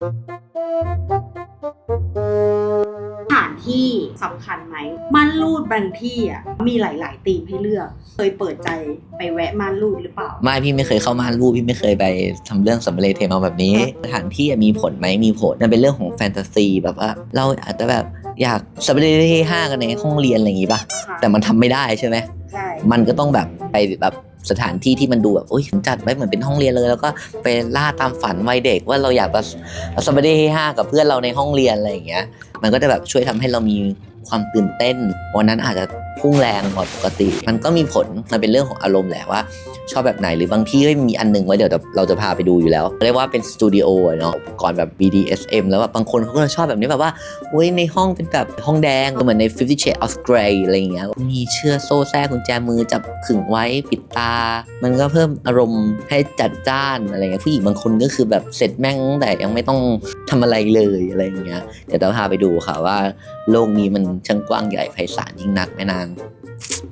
สถานที่สำคัญไหมม่านรูดบางที่อะมีหลายๆธีมให้เลือก เคยเปิดใจไปแวะม่านรูดหรือเปล่า ไม่พี่ไม่เคยเข้าม่านรูปพี่ไม่เคยไปทำเรื่องสัมเรเทมาแบบนี้สถานที่อะมีผลไหมมีผลมันเป็นเรื่องของแฟนตาซีแบบว่าเราอาจจะแบบอยากสัมเรเทห้ากันในห้องเรียนอะไรอย่างงี้ป่ะค่ะแต่มันทำไม่ได้ใช่ไหม ใช่ มันก็ต้องแบบไปแบบ สถานที่ที่มันดูแบบโอ้ยจัดไว้เหมือนเป็นห้องเรียนเลย แล้วก็ไปล่าตามฝันวัยเด็กว่าเราอยากแบบสัมเรเฮฮากับเพื่อนเราในห้องเรียนอะไรอย่างเงี้ย มันก็จะแบบช่วยทำให้เรามีความตื่นเต้น วันนั้นอาจจะ พุ่งแรงกว่าปกติ มันก็มีผลมันเป็นเรื่องของอารมณ์แหละว่า ชอบแบบไหนหรือบางที่ก็มีอันหนึงไว้เดี๋ยวเราจะพาไปดูอยู่แล้ว เรียกว่าเป็นสตูดิโอเนาะอุปก่อนแบบ BDSM แล้วแบบบางคนเขาก็จะชอบแบบนี้แบบว่าเว้ยในห้องเป็นแบบห้องแดงเหมือนใน Fifty Shades of Grey อะไรอย่างเงี้ยมีเชือกโซ่แทรกกุญแจมือจับขึงไว้ปิดตา มันก็เพิ่มอารมณ์ให้จัดจ้านอะไรเงี้ยผู้หญิงบางคนก็คือแบบเสร็จแม่งแต่ยังไม่ต้องทำอะไรเลยอะไรอย่างเงี้ยเดี๋ยวเราพาไปดูค่ะว่า โลกนี้มันช่างกว้างใหญ่ไพศาลยิ่งนักแม่นาง semana.